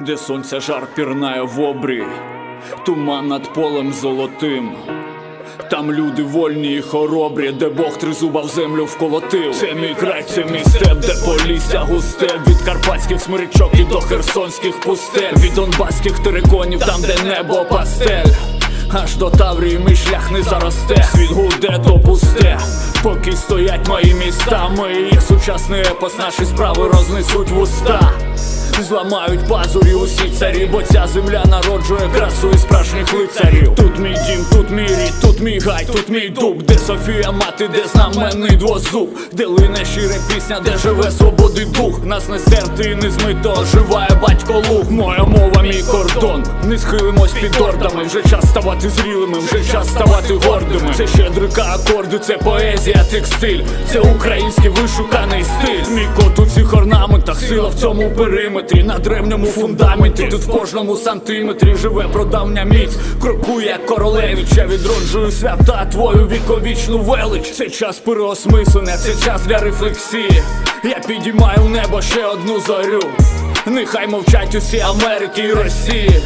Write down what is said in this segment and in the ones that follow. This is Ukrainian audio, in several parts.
де сонця жар пірнає в обрі, туман над полем золотим. Там люди вольні і хоробрі, де Бог тризуба в землю вколотив. Це мій край, це мій де полісся густе. Від карпатських смиричок і до херсонських пустель. Від донбаських териконів, там де небо пастель. Аж до Таврії мій шлях не заросте. Світ гуде то пусте. Поки стоять мої міста Мої їх сучасний епос, наші справи рознесуть в уста Зламають пазурі усі царі, бо ця земля народжує красу і справжніх лицарів. Тут мій дім, тут мій рід, тут мій гай, тут мій дуб, де Софія мати, де знаменний двозуб, де лине щире пісня, де живе свободи дух. Нас не стерти і не змито, оживає батько луг. Моя мова, мій кордон. Не схилимось під ордами. Вже час ставати зрілими, вже час ставати гордими. Це щедрика акорди, це поезія, текстиль, це український вишуканий стиль. Мій кот у цих орнаментах, сила в цьому периметрі, на древньому фундаменті. Тут в кожному сантиметрі живе продавня міць. Крокує королевич, я відроджую свята, твою віковічну велич. Це час переосмислення, це час для рефлексії. Я підіймаю в небо ще одну зорю. Нехай мовчать усі Америки і Росії.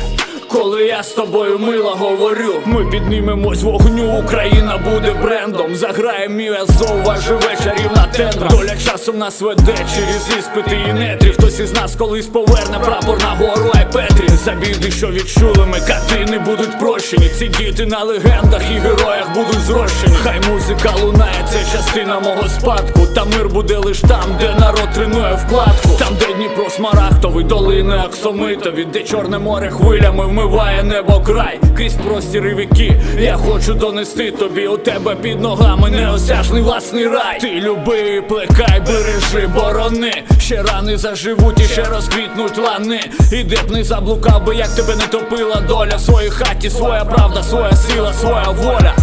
Коли я з тобою мило говорю, ми піднімемось вогню, Україна буде брендом. Заграє мій Азов, а живе чарівна тендра. Доля часом нас веде через іспити і нетрі. Хтось із нас колись поверне прапор на гору Айпетрі. За біди, що відчули ми, кати будуть прощені. Ці діти на легендах і героях будуть зрощені. Хай музика лунає, це частина мого спадку. Та мир буде лиш там, де народ тренує вкладку. Там, де Дніпро смарагдовий, долини Аксомитові, де Чорне море хвилями вмиває небо край. Крізь простіри віки. Я хочу донести тобі у тебе під ногами неосяжний власний рай. Ти люби, плекай, бережи, борони. Ще рани заживуть і ще розквітнуть лани. І де б не заблукав би, як тебе не топила доля в своїй хаті, своя правда, своя сила, своя воля.